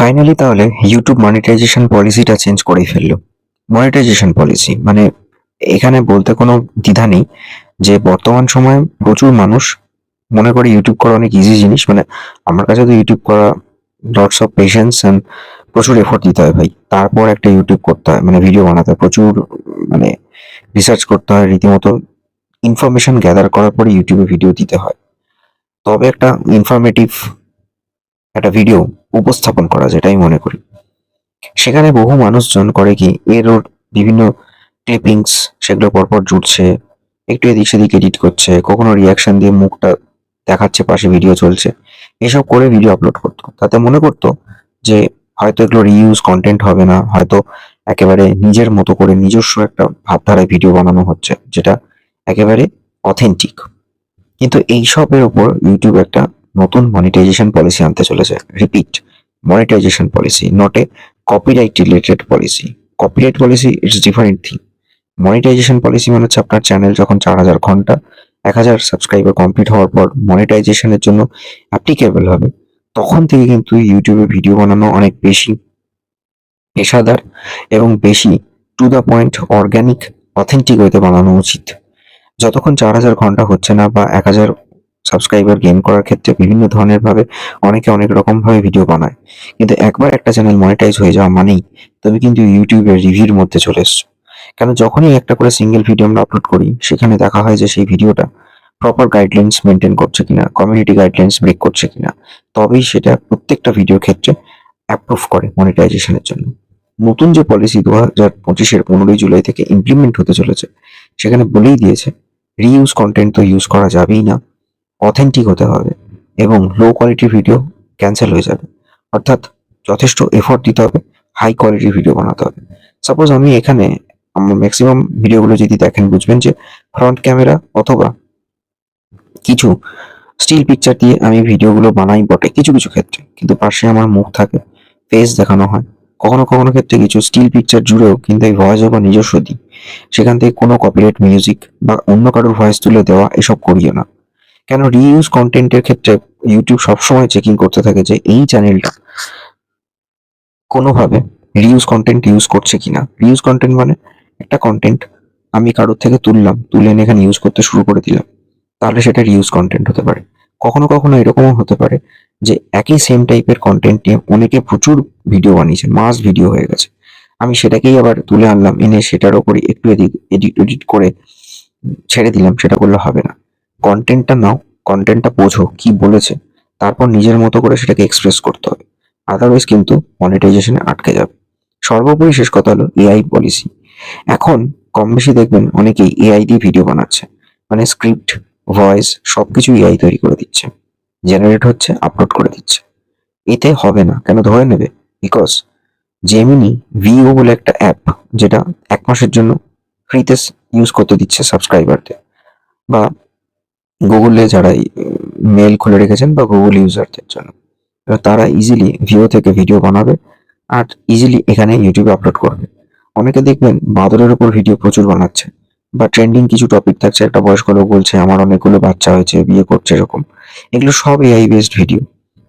Finally তাহলে YouTube monetization পলিসিটা change করেই ফেলল। মনিটাইজেশন পলিসি মানে এখানে বলতে কোনো দ্বিধা নেই যে বর্তমান সময়ে প্রচুর মানুষ মনে করে ইউটিউব করা অনেক ইজি জিনিস মানে আমার কাছে তো ইউটিউব করা লটস অফ পেশেন্স অ্যান্ড প্রচুর এফোর্ট দিতে হয় ভাই। তারপর একটা ইউটিউব করতে হয় মানে ভিডিও বানাতে হয়, প্রচুর মানে রিসার্চ করতে হয়, রীতিমতো ইনফরমেশন গ্যাদার করার পরে ইউটিউবে ভিডিও দিতে হয়। তবে একটা ইনফরমেটিভ একটা ভিডিও উপস্থাপন করা যেটাই মনে করি। সেখানে বহু মানুষজন করে কি এর ওর বিভিন্ন ক্লিপিংস সেগুলো পরপর জুটছে একটু এদিক সেদিক এডিট করছে, কখনো রিয়াকশন দিয়ে মুখটা দেখাচ্ছে, পাশে ভিডিও চলছে, এসব করে ভিডিও আপলোড করতো। তাতে মনে করতো যে হয়তো এগুলো রিইউজ কন্টেন্ট হবে না, হয়তো একেবারে নিজের মতো করে নিজস্ব একটা ভাবধারায় ভিডিও বানানো হচ্ছে, যেটা একেবারে অথেন্টিক কিন্তু এইসবের উপর ইউটিউব একটা নতুন মনিটাইজেশন পলিসি আনতে চলেছে। Repeat monetization policy not a copyright related policy copyright policy it's different thing monetization policy মানে হচ্ছে আপনার চ্যানেল যখন চার হাজার ঘণ্টা, এক হাজার সাবস্ক্রাইবার কমপ্লিট হওয়ার পর মনিটাইজেশনের জন্য অ্যাপ্লিকেবল হবে। তখন থেকে কিন্তু ইউটিউবে ভিডিও বানানো অনেক বেশি পেশাদার এবং বেশি to the point organic authentic হইতে বানানো উচিত। যতক্ষণ চার হাজার ঘণ্টা হচ্ছে না বা এক হাজার সাবস্ক্রাইবার গেইন করার ক্ষেত্রে বিভিন্ন ধরনের ভাবে অনেকে অনেক রকম ভাবে ভিডিও বানায়। কিন্তু একবার একটা চ্যানেল মনিটাইজ হয়ে যাওয়া মানেই তুমি কিন্তু ইউটিউবের রিভিউর মধ্যে চলে এসছো। কেন যখনই একটা করে সিঙ্গেল ভিডিও আমরা আপলোড করি, সেখানে দেখা হয় যে সেই ভিডিওটা প্রপার গাইডলাইন্স মেনটেন করছে কিনা কমিউনিটি গাইডলাইন্স ব্রেক করছে কিনা, তবেই সেটা প্রত্যেকটা ভিডিওর ক্ষেত্রে অ্যাপ্রুভ করে মনিটাইজেশনের জন্য। নতুন যে পলিসি দু হাজার পঁচিশের পনেরোই জুলাই থেকে ইমপ্লিমেন্ট হতে চলেছে, সেখানে বলেই দিয়েছে রিইউজ কন্টেন্ট তো ইউজ করা যাবেই না। অথেন্টিক হতে হবে এবং লো কোয়ালিটির ভিডিও ক্যান্সেল হয়ে যাবে। অর্থাৎ যথেষ্ট এফোর্ট দিতে হবে হাই কোয়ালিটির ভিডিও বানাতে হবে। সাপোজ আমি এখানে আমার ম্যাক্সিমাম ভিডিওগুলো যদি দেখেন, বুঝবেন যে ফ্রন্ট ক্যামেরা অথবা কিছু স্টিল পিকচার দিয়ে আমি ভিডিওগুলো বানাই বটে কিছু কিছু ক্ষেত্রে। কিন্তু পাশে আমার মুখ থাকে ফেস দেখানো হয়। কখনো কখনো ক্ষেত্রে কিছু স্টিল পিকচার জুড়েও কিন্তু এই ভয়েস ওভার নিজস্ব দিই। সেখান থেকে কোনো কপিরাইট মিউজিক বা অন্য কারোর ভয়েস তুলে দেওয়া এসব করিও না। কেন রিইউজ কন্টেন্টের ক্ষেত্রে ইউটিউব সবসময় চেকিং করতে থাকে যে এই চ্যানেলটা কোনোভাবে রিউজ কন্টেন্ট ইউজ করছে কিনা? রিউজ কন্টেন্ট মানে একটা কন্টেন্ট আমি কারোর থেকে তুললাম, তুলে এনে এখানে ইউজ করতে শুরু করে দিলাম, তাহলে সেটা রিউজ কন্টেন্ট হতে পারে। কখনো কখনো এরকমও হতে পারে যে একই সেম টাইপের কন্টেন্ট নিয়ে অনেকে প্রচুর ভিডিও বানিয়েছে মাস ভিডিও হয়ে গেছে। আমি সেটাকেই আবার তুলে আনলাম, এনে সেটার ওপরে একটু এডিট এডিট করে ছেড়ে দিলাম, সেটা করলে হবে না। কন্টেন্টটা নাও কন্টেন্টটা বোঝো কি বলেছে, তারপর নিজের মতো করে সেটাকে এক্সপ্রেস করতে হবে। আদারওয়াইজ কিন্তু মনিটাইজেশনে আটকে যাবে। সর্বোপরি শেষ কথা হলো এআই পলিসি এখন কম বেশি দেখবেন অনেকেই এআই দিয়ে ভিডিও বানাচ্ছে। মানে স্ক্রিপ্ট ভয়েস সবকিছু এআই তৈরি করে দিচ্ছে। জেনারেট হচ্ছে আপলোড করে দিচ্ছে। এতে হবে না। কেন? ধরে নেবে। বিকজ জেমিনি ভিও বলে একটা অ্যাপ যেটা এক মাসের জন্য ফ্রিতে ইউজ করতে দিচ্ছে সাবস্ক্রাইবারদের বা গুগলে যারা মেল খুলে রেখেছেন বা গুগল ইউজারদের জন্য তারা ইজিলি ভিও থেকে ভিডিও বানাবে আর ইজিলি এখানে ইউটিউবে আপলোড করবে। অনেকে দেখবেন বাদরের উপর ভিডিও প্রচুর বানাচ্ছে বা ট্রেন্ডিং কিছু টপিক থাকছে, একটা বয়স্ক লোক বলছে, আমার অনেকগুলো বাচ্চা হয়েছে, বিয়ে করছে, এরকম। এগুলো সব এআই বেসড ভিডিও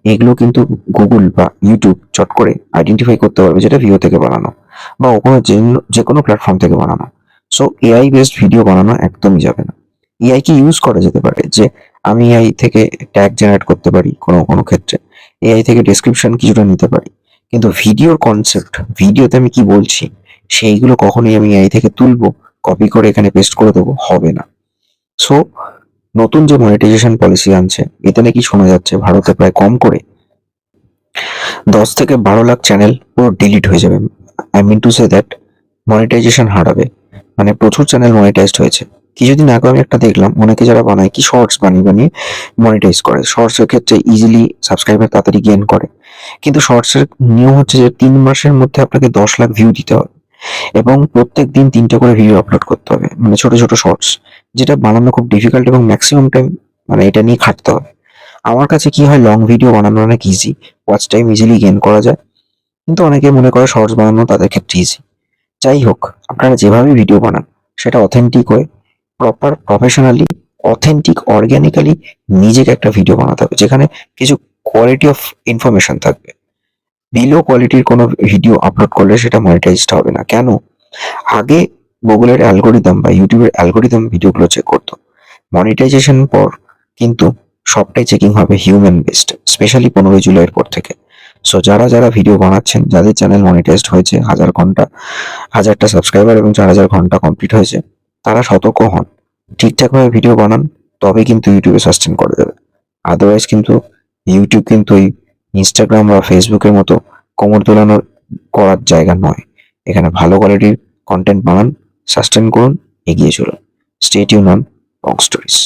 এগুলো কিন্তু গুগল বা ইউটিউব চট করে আইডেন্টিফাই করতে পারবে যেটা ভিও থেকে বানানো বা কোনো যে কোনো প্ল্যাটফর্ম থেকে বানানো। সো এআই বেসড ভিডিও বানানো একদমই যাবে না। এআই কি ইউজ করা যেতে পারে যে আমি এআই থেকে ট্যাগ জেনারেট করতে পারি কোনো কোনো ক্ষেত্রে। এআই থেকে ডেসক্রিপশন কিছুটা নিতে পারি। কিন্তু ভিডিওর কনসেপ্ট ভিডিওতে আমি কি বলছি, সেইগুলো কখনোই আমি এআই থেকে তুলবো কপি করে এখানে পেস্ট করে দেবো, হবে না। সো নতুন যে মনিটাইজেশন পলিসি আনছে, এতে নাকি শোনা যাচ্ছে ভারতে প্রায় কম করে দশ থেকে বারো লাখ চ্যানেল পুরো ডিলিট হয়ে যাবে। I mean to say that monetization হারাবে। মানে প্রচুর চ্যানেল মনিটাইজড হয়েছে। কিছুদিন আগে আমি একটা দেখলাম, অনেকে যারা বানায়, কি শর্টস বানিয়ে বানিয়ে মনিটাইজ করে। শর্টস এর ক্ষেত্রে ইজিলি সাবস্ক্রাইবার তাড়াতাড়ি গেন করে। কিন্তু শর্টস এর নিয়ম হচ্ছে যে, তিন মাসের মধ্যে আপনাকে দশ লাখ ভিউ দিতে হবে। এবং প্রত্যেক দিন তিনটে করে ভিডিও আপলোড করতে হবে। মানে ছোট ছোট শর্টস যেটা বানানো খুব ডিফিকাল্ট এবং ম্যাক্সিমাম টাইম মানে এটা নিয়ে খাটতে হবে। আমার কাছে কি হয় লং ভিডিও বানানো অনেক easy watch time easily gain করা যায়। কিন্তু অনেকে মনে করে শর্টস বানানো তাদের ক্ষেত্রে ইজি যাই হোক, আপনারা যেভাবে ভিডিও বানান, সেটা অথেন্টিক হয়ে। প্রপার প্রফেশনালি অথেন্টিক অর্গ্যানিক্যালি নিজেকে একটা ভিডিও বানাতে হবে, যেখানে কিছু কোয়ালিটি অফ ইনফরমেশন থাকবে। বিলো কোয়ালিটির কোনো ভিডিও আপলোড করলে সেটা মনিটাইজড হবে না। কেন? আগে গুগলের অ্যালগোরিদম বা ইউটিউবের অ্যালগোরিদম ভিডিওগুলো চেক করতো। মনিটাইজেশন পর কিন্তু সবটাই চেকিং হবে হিউম্যান বেসড স্পেশালি পনেরোই জুলাইয়ের পর থেকে। সো যারা যারা ভিডিও বানাচ্ছেন, যাদের চ্যানেল মনিটাইজড হয়েছে, হাজার ঘণ্টা, হাজারটা সাবস্ক্রাইবার এবং চার হাজার ঘণ্টা কমপ্লিট হয়েছে, তারা সতর্ক হন। ঠিকঠাকভাবে ভিডিও বানান তবে কিন্তু ইউটিউবে সাস্টেন করে দেবে। আদারওয়াইজ কিন্তু ইউটিউব কিন্তু ওই ইনস্টাগ্রাম বা ফেসবুকের মতো কোমর তোলানোর করার জায়গা নয়। এখানে ভালো কোয়ালিটির কন্টেন্ট বানান সাস্টেন করুন, এগিয়ে চলুন। State Yoon on Bong stories